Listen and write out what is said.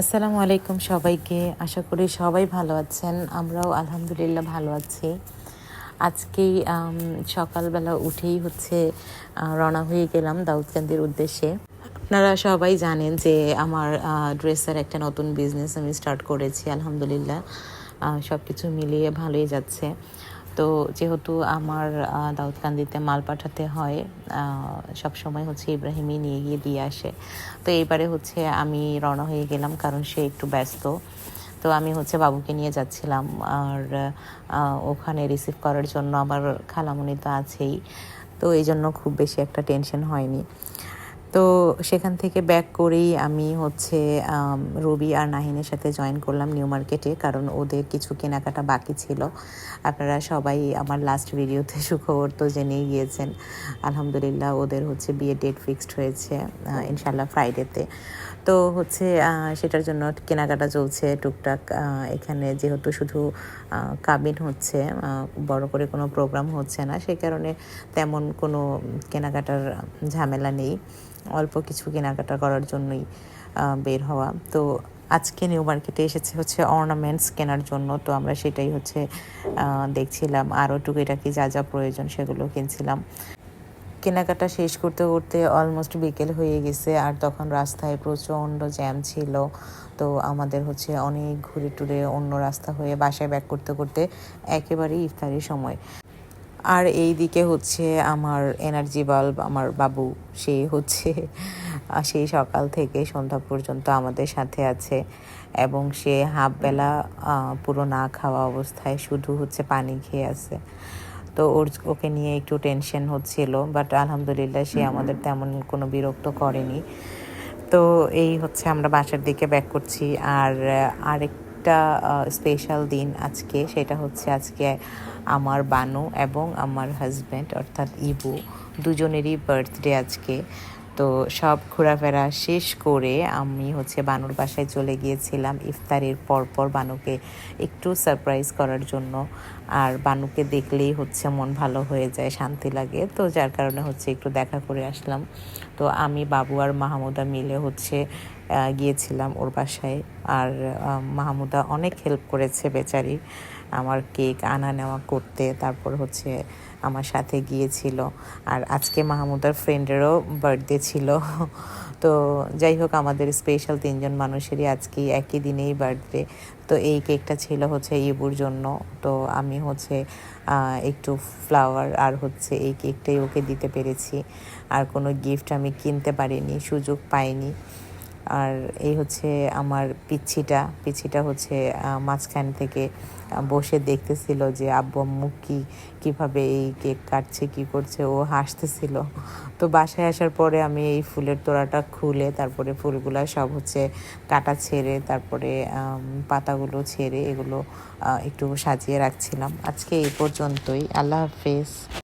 আসসালামু আলাইকুম সবাইকে। আশা করি সবাই ভালো আছেন। আমরাও আলহামদুলিল্লাহ ভালো আছি। আজকেই সকালবেলা উঠেই হচ্ছে রওনা হয়ে গেলাম দাউদকান্দির উদ্দেশ্যে। আপনারা সবাই জানেন যে আমার ড্রেসের একটা নতুন বিজনেস আমি স্টার্ট করেছি, আলহামদুলিল্লাহ। সব কিছু মিলিয়ে ভালোই যাচ্ছে। তো যেহেতু আমার দাউদকান্দিতে মাল পাঠাতে হয় সব সময় হচ্ছে ইব্রাহিমই নিয়ে গিয়ে দিয়ে আসে। তো এইবারে হচ্ছে আমি রওনা হয়ে গেলাম কারণ সে একটু ব্যস্ত। তো আমি হচ্ছে বাবুকে নিয়ে যাচ্ছিলাম আর ওখানে রিসিভ করার জন্য আমার খালামণি তো আছেই। তো এই জন্য খুব বেশি একটা টেনশন হয়নি। তো সেখান থেকে ব্যাক করেই আমি হচ্ছে রবি আর নাহিনের সাথে জয়েন করলাম নিউ মার্কেটে কারণ ওদের কিছু কেনাকাটা বাকি ছিল। আপনারা সবাই আমার লাস্ট ভিডিওতে সুখবর তো জেনেই গিয়েছেন। আলহামদুলিল্লাহ ওদের হচ্ছে বিয়ে ডেট ফিক্সড হয়েছে ইনশাল্লাহ ফ্রাইডেতে তো হচ্ছে সেটার জন্য কেনাকাটা চলছে টুকটাক এখানে যেহেতু শুধু কাবিন হচ্ছে বড় করে কোনো প্রোগ্রাম হচ্ছে না, সেই কারণে তেমন কোনো কেনাকাটার ঝামেলা নেই। অল্প কিছু কেনাকাটা করার জন্যই বের হওয়া। তো আজকে নিউ মার্কেটে এসেছে হচ্ছে অর্নামেন্টস কেনার জন্য। তো আমরা সেটাই হচ্ছে দেখছিলাম। আরও টুকিটাকি যা যা প্রয়োজন সেগুলো কিনছিলাম। কেনাকাটা শেষ করতে করতে অলমোস্ট বিকেল হয়ে গেছে। আর তখন রাস্তায় প্রচণ্ড জ্যাম ছিল। তো আমাদের হচ্ছে অনেক ঘুরে টুরে অন্য রাস্তা হয়ে বাসায় ব্যাক করতে করতে একেবারেই ইফতারির সময়। আর এই দিকে হচ্ছে আমার এনার্জি বাল্ব আমার বাবু সে হচ্ছে সেই সকাল থেকে সন্ধ্যা পর্যন্ত আমাদের সাথে আছে এবং সে হাফ বেলা পুরো না খাওয়া অবস্থায় শুধু হচ্ছে পানি খেয়ে আছে। তো ওর ওকে নিয়ে একটু টেনশন হচ্ছিল বাট আলহামদুলিল্লাহ সে আমাদের তেমন কোনো বিরক্ত করেনি। তো এই হচ্ছে আমরা বাসার দিকে ব্যাক করছি। আর আহ, আরেকটা স্পেশাল দিন আজকে। সেটা হচ্ছে আজকে আমার বানু এবং আমার হাজব্যান্ড অর্থাৎ ইবু, দুজনেরই বার্থডে আজকে। তো সব ঘোরাফেরা শেষ করে আমি হচ্ছে বানুর বাসায় চলে গিয়েছিলাম ইফতারের পরপর বানুকে একটু সারপ্রাইজ করার জন্য। আর বানুকে দেখলেই হচ্ছে মন ভালো হয়ে যায়, শান্তি লাগে। তো যার কারণে হচ্ছে একটু দেখা করে আসলাম। তো আমি, বাবু আর মাহমুদা মিলে হচ্ছে গিয়েছিলাম ওর বাসায়। আর মাহমুদা অনেক হেল্প করেছে বেচারি। আমার কেক আনা নেওয়া করতে, তারপর হচ্ছে আমার সাথে গিয়েছিল। আর আজকে মাহমুদার ফ্রেন্ডেরও বার্থডে ছিল। তো যাই হোক, আমাদের স্পেশাল তিনজন মানুষেরই আজকে একই দিনেই বার্থডে তো এই কেকটা ছিল হচ্ছে ইবুর জন্য। তো আমি হচ্ছে একটু ফ্লাওয়ার আর হচ্ছে এই কেকটাই ওকে দিতে পেরেছি। আর কোনো গিফট আমি কিনতে পারিনি, সুযোগ পাইনি। আর এই হচ্ছে আমার পিচ্ছিটা। পিচ্ছিটা হচ্ছে মাঝখান থেকে বসে দেখতেছিল যে আব্বু, আম্মু কি, কীভাবে এই কেক কাটছে, কি করছে, ও হাসতেছিল। তো বাসায় আসার পরে আমি এই ফুলের তোড়াটা খুলে, তারপরে ফুলগুলো সব হচ্ছে কাটা ছেড়ে, তারপরে পাতাগুলো ছেড়ে এগুলো একটু সাজিয়ে রাখছিলাম। আজকে এই পর্যন্তই। আল্লাহ হাফেজ।